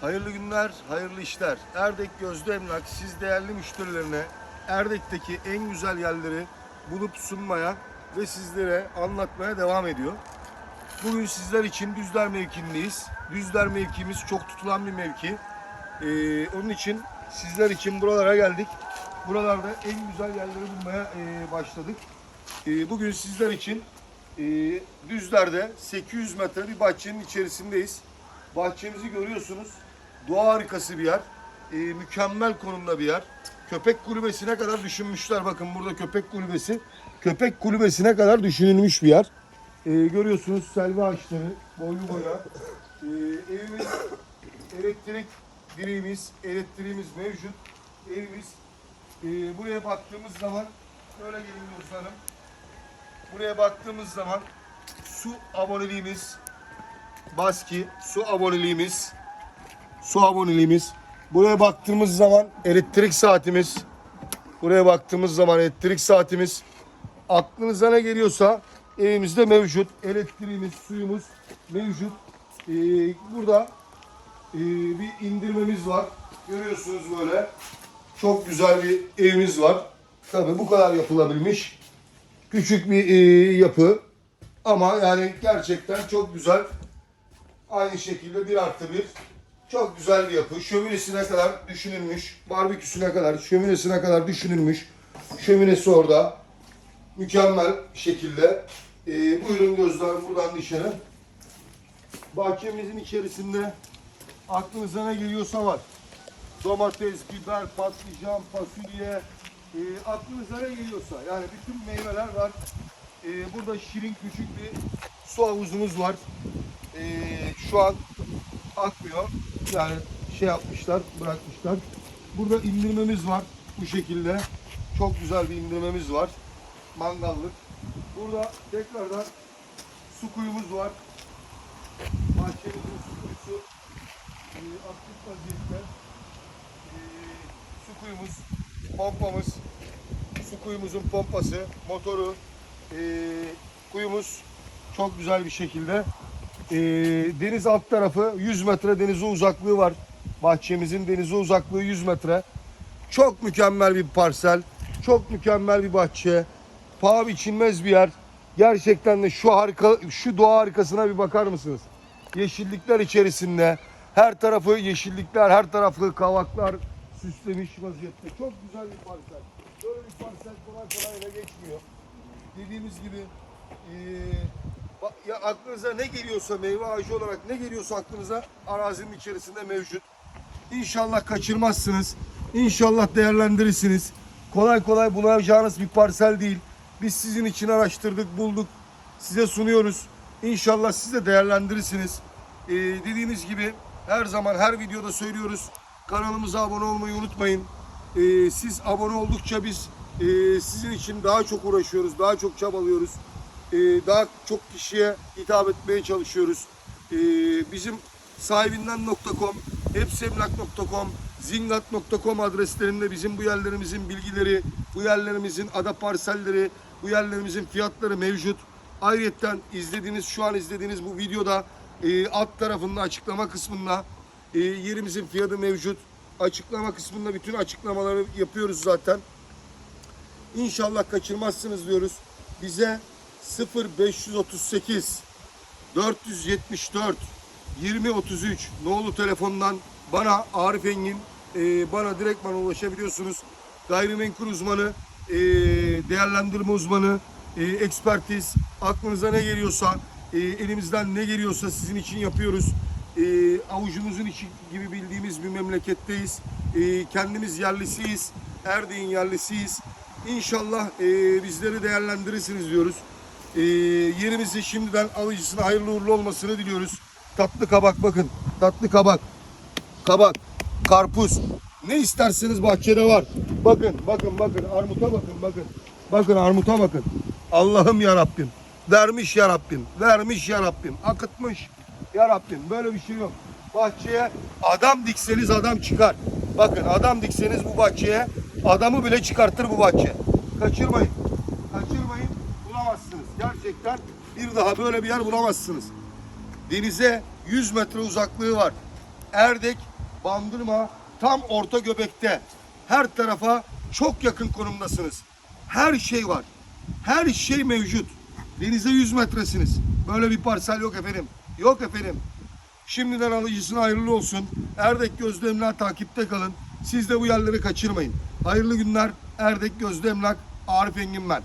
Hayırlı günler, hayırlı işler. Erdek Gözde Emlak siz değerli müşterilerine Erdek'teki en güzel yerleri bulup sunmaya ve sizlere anlatmaya devam ediyor. Bugün sizler için Düzler mevkindeyiz. Düzler mevkimiz çok tutulan bir mevki. Ee, onun için sizler için buralara geldik. Buralarda en güzel yerleri bulmaya e, başladık. E, bugün sizler için e, Düzler'de 800 metre bir bahçenin içerisindeyiz. Bahçemizi görüyorsunuz. Doğa harikası bir yer. E, mükemmel konumda bir yer. Köpek kulübesine kadar düşünmüşler. Bakın burada köpek kulübesi. Köpek kulübesine kadar düşünülmüş bir yer. E, görüyorsunuz selva ağaçları boylu boya. E, evimiz elektrik direğimiz, elektriğimiz mevcut. Evimiz e, buraya baktığımız zaman şöyle gelin dostlarım. Buraya baktığımız zaman su aboneliğimiz Baski su aboneliğimiz. Su aboneliğimiz. Buraya baktığımız zaman elektrik saatimiz. Buraya baktığımız zaman elektrik saatimiz. Aklınıza ne geliyorsa evimizde mevcut. Elektriğimiz suyumuz mevcut. Ee, burada e, bir indirmemiz var. Görüyorsunuz böyle. Çok güzel bir evimiz var. Tabi bu kadar yapılabilmiş. Küçük bir e, yapı. Ama yani gerçekten çok güzel Aynı şekilde bir artı bir. Çok güzel bir yapı. Şöminesine kadar düşünülmüş. Barbeküsüne kadar, şöminesine kadar düşünülmüş. Şöminesi orada. Mükemmel şekilde. Ee, buyurun gözler buradan dışarı. Bahçemizin içerisinde aklınıza ne geliyorsa var. Domates, biber, patlıcan, fasulye, e, aklınıza ne geliyorsa. Yani bütün meyveler var. E, burada şirin küçük bir su havuzumuz var. E, şu an akmıyor. Yani şey yapmışlar, bırakmışlar. Burada indirmemiz var bu şekilde. Çok güzel bir indirmemiz var. Mangallık. Burada tekrardan su kuyumuz var. Bahçemizin su kuyusu e, aktif vaziyette. E, su kuyumuz, pompamız, su kuyumuzun pompası, motoru, e, kuyumuz çok güzel bir şekilde. E, deniz alt tarafı 100 metre denize uzaklığı var. Bahçemizin denize uzaklığı 100 metre. Çok mükemmel bir parsel, çok mükemmel bir bahçe. Paha biçilmez bir yer. Gerçekten de şu harika, şu doğa harikasına bir bakar mısınız? Yeşillikler içerisinde, her tarafı yeşillikler, her tarafı kavaklar süslemiş vaziyette. Çok güzel bir parsel. Böyle bir parsel kolay kolay ele geçmiyor. Dediğimiz gibi ba- ya aklınıza ne geliyorsa meyve ağacı olarak ne geliyorsa aklınıza arazinin içerisinde mevcut. İnşallah kaçırmazsınız. İnşallah değerlendirirsiniz. Kolay kolay bulacağınız bir parsel değil. Biz sizin için araştırdık, bulduk. Size sunuyoruz. İnşallah siz de değerlendirirsiniz. Ee, dediğimiz gibi her zaman her videoda söylüyoruz. Kanalımıza abone olmayı unutmayın. Ee, siz abone oldukça biz e, sizin için daha çok uğraşıyoruz, daha çok çabalıyoruz. Ee, daha çok kişiye hitap etmeye çalışıyoruz. Ee, bizim sahibinden.com, hepsemlak.com, zingat.com adreslerinde bizim bu yerlerimizin bilgileri, bu yerlerimizin ada parselleri, bu yerlerimizin fiyatları mevcut. Ayrıca izlediğiniz, şu an izlediğiniz bu videoda e, alt tarafında açıklama kısmında e, yerimizin fiyatı mevcut. Açıklama kısmında bütün açıklamaları yapıyoruz zaten. İnşallah kaçırmazsınız diyoruz. Bize 0538 474 2033 nolu telefondan bana Arif Engin e, bana direkt bana ulaşabiliyorsunuz. Gayrimenkul uzmanı, e, değerlendirme uzmanı, e, ekspertiz aklınıza ne geliyorsa e, elimizden ne geliyorsa sizin için yapıyoruz. E, avucumuzun içi gibi bildiğimiz bir memleketteyiz. E, kendimiz yerlisiyiz. Erdek'in yerlisiyiz. İnşallah e, bizleri değerlendirirsiniz diyoruz. E, yerimizi şimdiden alıcısına hayırlı uğurlu olmasını diliyoruz. Tatlı kabak bakın. Tatlı kabak. Kabak. Karpuz. Ne isterseniz bahçede var. Bakın bakın bakın armuta bakın bakın. Bakın armuta bakın. Allah'ım ya Rabbim. Vermiş ya. Vermiş ya Rabbim. Akıtmış ya Rabbim. Böyle bir şey yok. Bahçeye adam dikseniz adam çıkar. Bakın adam dikseniz bu bahçeye adamı bile çıkartır bu bahçe. Kaçırmayın. Gerçekten bir daha böyle bir yer bulamazsınız. Denize 100 metre uzaklığı var. Erdek, Bandırma tam orta göbekte. Her tarafa çok yakın konumdasınız. Her şey var. Her şey mevcut. Denize 100 metresiniz. Böyle bir parsel yok efendim. Yok efendim. Şimdiden alıcısına hayırlı olsun. Erdek Gözlü Emlak takipte kalın. Siz de bu yerleri kaçırmayın. Hayırlı günler. Erdek Gözlü Emlak Arif Engin ben.